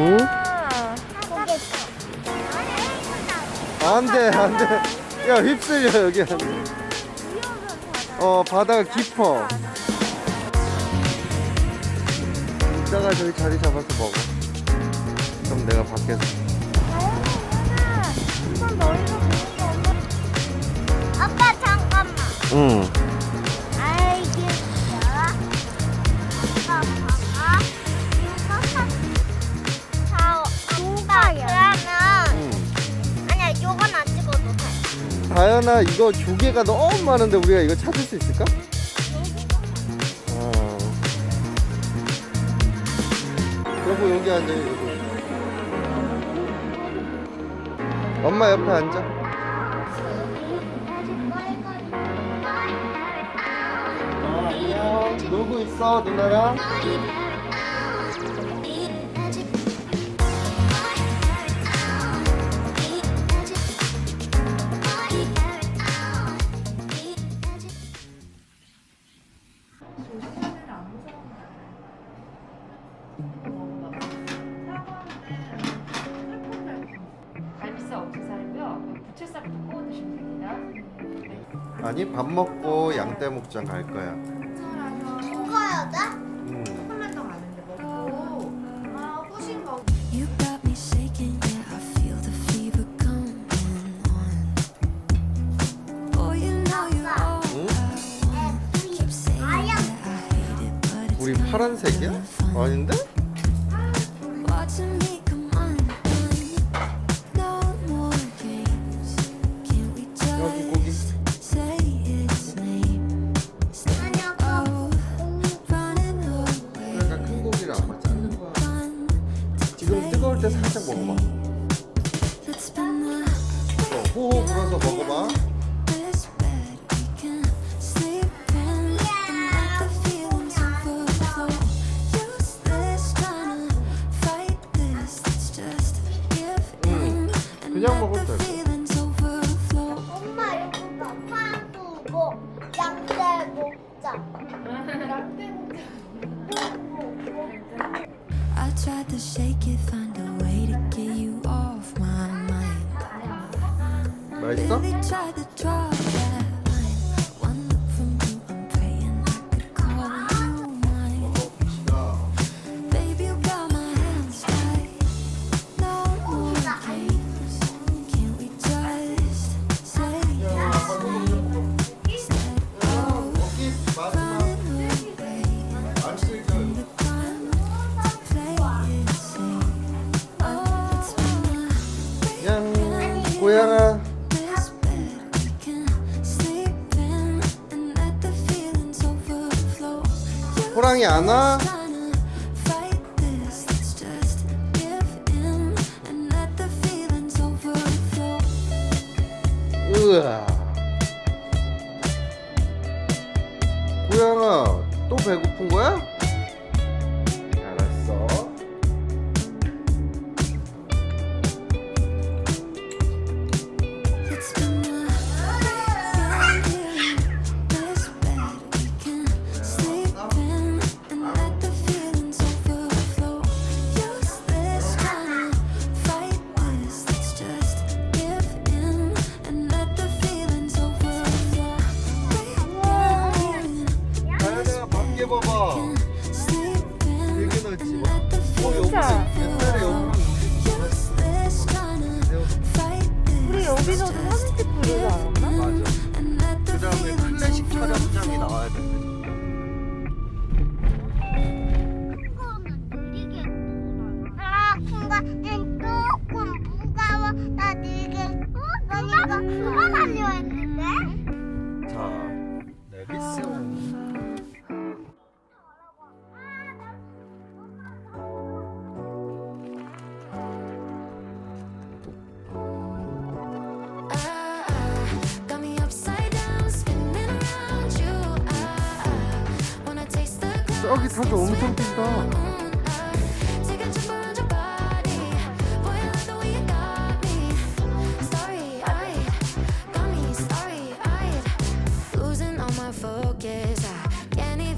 응? 아, 안돼 안돼. 야 휩쓸려 여기. 안돼 어 바다가 깊어. 이따가 저기 자리 잡아서 먹어. 그럼 내가 밖에서 돼. 다현아 이거 조개가 너무 많은데 우리가 이거 찾을 수 있을까? 어. 여보 여기 앉아 여기 엄마 옆에 앉아 아, 놀고 있어 누나랑 아니 밥 먹고 양떼목장 갈 거야 먹어야 돼? 음. 초콜릿도 많은데 먹고 아 후식 먹. You got me shaking, yeah, I feel the fever coming on. Oh, you know you're all 응? I want. Keep saying 아야. that I hate it, but it's 우리 kinda 파란색이야? 아닌데? 때 살짝 먹어봐 Let's spin the 어, 호호 불어서 먹어봐 this bed we can sleep in and let the feelings overflow. Useless trying to fight this. Let's just give in and 그냥 먹어도. 엄마 이거 파 두고 양떼 먹자. I tried to shake it, find a way to get you off my mind. Really tried to. The feelings overflow. 으아 고양아 또 배고픈 거야? 봐봐 되게 넓지 어 여기 feelings 옛날에. 여기. 우리 여기서도 사진 찍고 이러지 저기 타도 엄청 뛴다.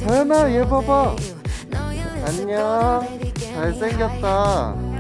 서연아 얘 봐봐. 안녕. 잘생겼다.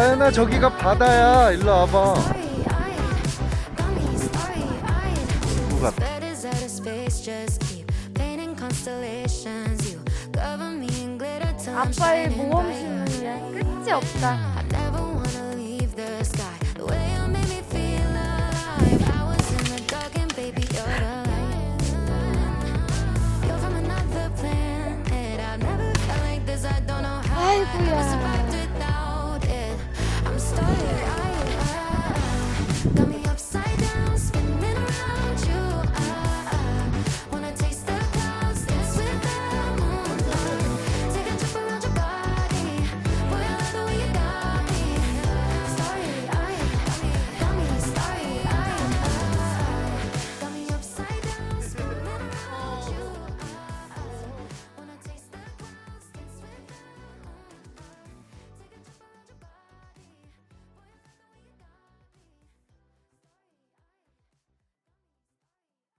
다현아 저기가 바다야 일로 와봐 누구 같아? 아빠의 모험심은 끝이 없다.